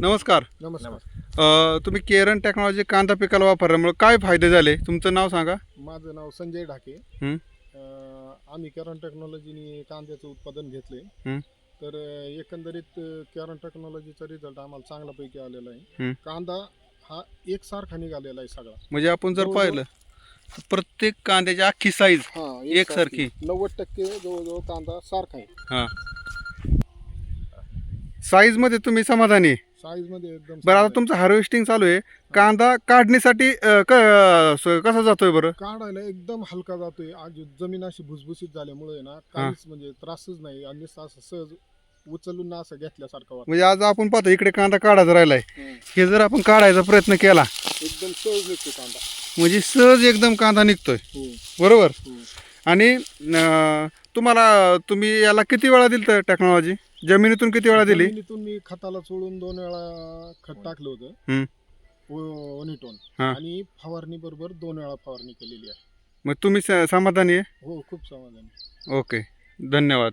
नमस्कार. नमस्कार. अ, तुम्ही केरन टेक्नॉलॉजी कांदा पिकाला वापरल्यामुळे काय फायदे झाले? तुमचं नाव सांगा. माझं नाव संजय ढाके. हं. अं, आम्ही कॅरन टेक्नॉलॉजीने कांद्याचं उत्पादन घेतलंय. हं. तर अं, एकंदरीत कॅरन टेक्नॉलॉजीचा रिझल्ट आम्हाला चांगल्यापैकी आलेला आहे. कांदा हा एकसारखा निघालेला आहे सगळा. म्हणजे आपण जर जवळजवळ- पाहिलं प्रत्येक कांद्याची अख्खी साईज हा एकसारखी. नव्वद टक्के जवळजवळ कांदा सारखा आहे. हां. साईजमध्ये तुम्ही समाधानी आहे? साईजमध्ये एकदम बरं आता तुमचं हार्वेस्टिंग चालू आहे. कांदा काढणीसाठी अ, क- स- कसा जातोय बरं. काढायला एकदम हलका जातोय. आज जमीन अशी भुसभुशीत झाल्यामुळे ना काहीच म्हणजे त्रासच नाही. आणि नुसतं असं सहज उचलून ना असं घेतल्यासारखं वाटतं. म्हणजे आज आपण पाहतो इकडे कांदा काढायचा राहिलाय. हं. हे जर आपण काढायचा प्रयत्न केला एकदम सहज निघतो कांदा. म्हणजे सहज एकदम कांदा निघतोय. हो. बरोबर? हो. आणि अ, तुम्हाला तुम्ही याला किती वेळा दिली तर टेक्नॉलॉजी जमिनीतून किती वेळा दिली? जमिनीतून मी खताला चोळून दोन वेळा खत टाकलं हम्म. होतं ओनिटोन. हा. आणि फवारणी बरोबर दोन वेळा फवारणी केलेली आहे. मग तुम्ही स- समाधानी आहे? हो खूप समाधान. ओके. धन्यवाद.